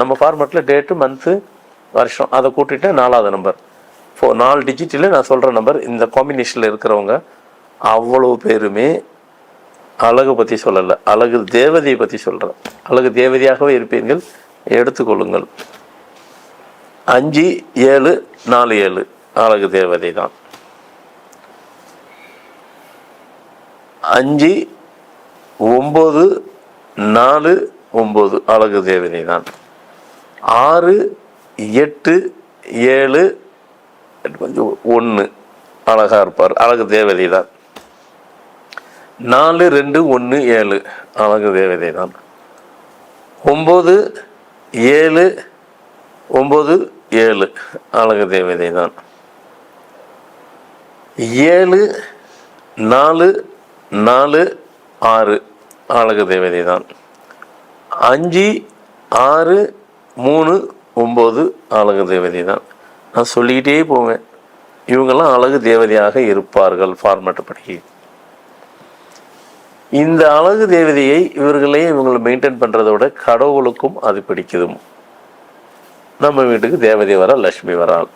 நம்ம ஃபார்மேட்டில் date month வருஷம் அதை கூட்டிட்டு நாலாவது நம்பர் ஃபோ நாலு டிஜிட்டில் நான் சொல்கிற நம்பர் இந்த காம்பினேஷனில் இருக்கிறவங்க அவ்வளோ பேருமே அழகு பற்றி சொல்லலை. அழகு தேவதையை பற்றி சொல்கிறேன் அழகு தேவதையாகவே இருப்பீர்கள். எடுத்துக்கொள்ளுங்கள். அஞ்சு ஏழு நாலு ஏழு. அழகு தேவதை தான். அஞ்சு ஒம்பது நாலு ஒம்பது. அழகு தேவதை தான். ஆறு எட்டு ஏழு கொஞ்சம் ஒன்று அழகாக இருப்பார். அழகு தேவதை தான் நாலு ரெண்டு ஒன்று ஏழு. அழகு தேவதை தான் ஒம்பது ஏழு ஒம்பது ஏழு. அழகு தேவதை தான் ஏழு நாலு நாலு ஆறு. அழகு தேவதை தான் அஞ்சு ஆறு மூணு ஒம்பது அழகு தேவதை தான். நான் சொல்லிக்கிட்டே போவேன். இவங்கெல்லாம் அழகு தேவதையாக இருப்பார்கள் ஃபார்மேட் படி. இந்த அழகு தேவதையை இவர்களே இவங்களை மெயின்டைன் பண்ணுறதோட விட கடவுளுக்கும் அது பிடிக்குதும். நம்ம வீட்டுக்கு தேவதை வர லக்ஷ்மி வராள்.